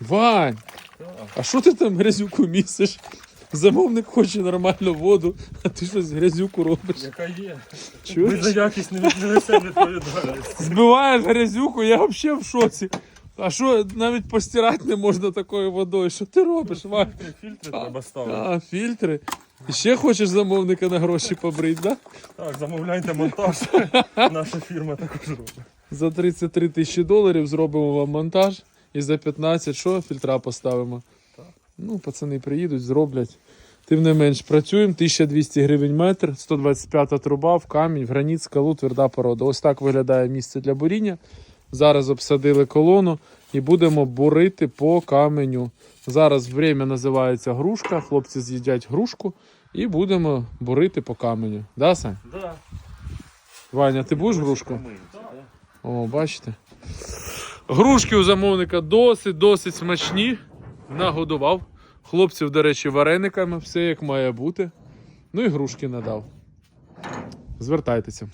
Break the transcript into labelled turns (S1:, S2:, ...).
S1: Вань, а що ти там грязюку місиш? Замовник хоче нормальну воду, а ти щось грязюку робиш.
S2: Яка є. Ми за якість не несемо відповідальність.
S1: Збиваєш грязюку, я взагалі в шоці. А що навіть постирати не можна такою водою? Що ти робиш, Вань?
S2: Фільтри треба ставити.
S1: А, фільтри. І ще хочеш замовника на гроші побрити, да?
S2: Так, замовляйте монтаж. Наша фірма також робить.
S1: За 33 тисячі доларів зробимо вам монтаж і за 15 що фільтра поставимо. Ну, пацани приїдуть, зроблять. Тим не менш, працюємо 1200 гривень метр, 125 труба в камінь, в граніт, скалу, тверда порода. Ось так виглядає місце для буріння. Зараз обсадили колону і будемо бурити по каменю. Зараз время називається грушка. Хлопці з'їдять грушку і будемо бурити по каменю. Да, Сань?
S2: Да.
S1: Ваня, ти будеш грушку? О, бачите. Грушки у замовника досить, досить смачні. Нагодував. Хлопців, до речі, варениками, все як має бути. Ну і грушки надав. Звертайтеся.